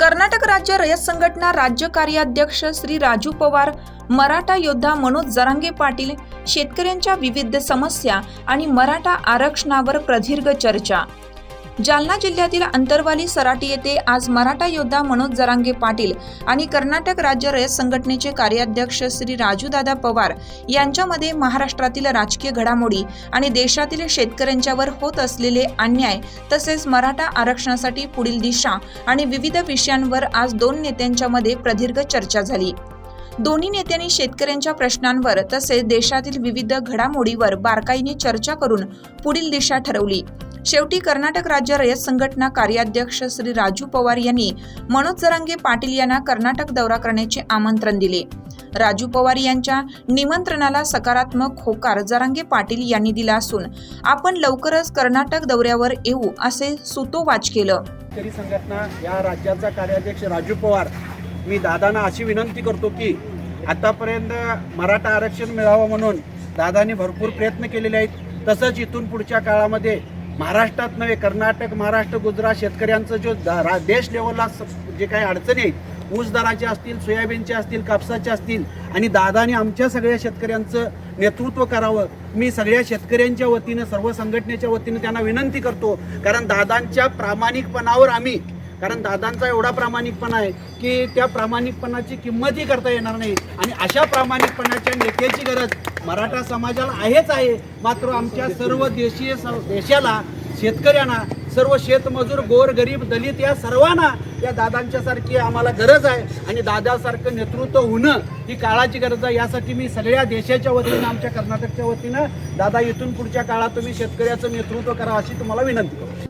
कर्नाटक राज्य रयत संघटना राज्य कार्याध्यक्ष श्री राजू पवार मराठा योद्धा मनोज जरांगे पाटील शेतकऱ्यांच्या विविध समस्या आणि मराठा आरक्षणावर प्रदीर्घ चर्चा. जालना जिल्ह्यातील अंतरवाली सराटी येथे आज मराठा योद्धा मनोज जरांगे पाटील आणि कर्नाटक राज्य रयत संघटनेचे कार्याध्यक्ष श्री राजूदादा पवार यांच्यामध्ये महाराष्ट्रातील राजकीय घडामोडी आणि देशातील शेतकऱ्यांच्यावर होत असलेले अन्याय तसेच मराठा आरक्षणासाठी पुढील दिशा आणि विविध विषयांवर आज दोन नेत्यांच्यामध्ये प्रदीर्घ चर्चा झाली. दोन्ही नेत्यांनी शेतकऱ्यांच्या प्रश्नांवर तसेच देशातील विविध घडामोडीवर बारकाईने चर्चा करून पुढील दिशा ठरवली. शेवटी कर्नाटक राज्य रयत संघटना कार्याध्यक्ष श्री राजू पवार यांनी मनोज जरांगे पाटील यांना कर्नाटक दौरा करण्याचे आमंत्रण दिले. राजू पवार यांच्या निमंत्रणाला सकारात्मक होकार जरांगे पाटील यांनी दिला असून आपण लवकरच कर्नाटक दौऱ्यावर येऊ असे सुतोवाच केलं. संघटना या राज्याचा कार्याध्यक्ष राजू पवार मी दादांना अशी विनंती करतो की आतापर्यंत मराठा आरक्षण मिळावं म्हणून दादांनी भरपूर प्रयत्न केलेले आहेत. तसंच इथून पुढच्या काळामध्ये महाराष्ट्रात नव्हे कर्नाटक महाराष्ट्र गुजरात शेतकऱ्यांचं जो रा- देश लेवलला स- जे काही अडचणी आहेत ऊस दराचे असतील सोयाबीनचे असतील कापसाचे असतील आणि दादाने आमच्या सगळ्या शेतकऱ्यांचं नेतृत्व करावं. मी सगळ्या शेतकऱ्यांच्या वतीनं सर्व संघटनेच्या वतीनं त्यांना विनंती करतो. कारण दादांच्या प्रामाणिकपणावर आम्ही कारण दादांचा एवढा प्रामाणिकपणा आहे की त्या प्रामाणिकपणाची किंमतही करता येणार नाही. आणि अशा प्रामाणिकपणाच्या नेत्याची गरज मराठा समाजाला आहेच आहे. मात्र आमच्या सर्व देशीय स- देशाला शेतकऱ्यांना सर्व शेतमजूर गोर गरीब दलित या सर्वांना या दादांच्या सारखी आम्हाला गरज आहे. आणि दादासारखं नेतृत्व होणं ही काळाची गरज आहे. यासाठी मी सगळ्या देशाच्या वतीनं आमच्या कर्नाटकच्या वतीनं दादा इथून पुढच्या काळात तुम्ही शेतकऱ्याचं नेतृत्व करा अशी तुम्हाला विनंती करतो.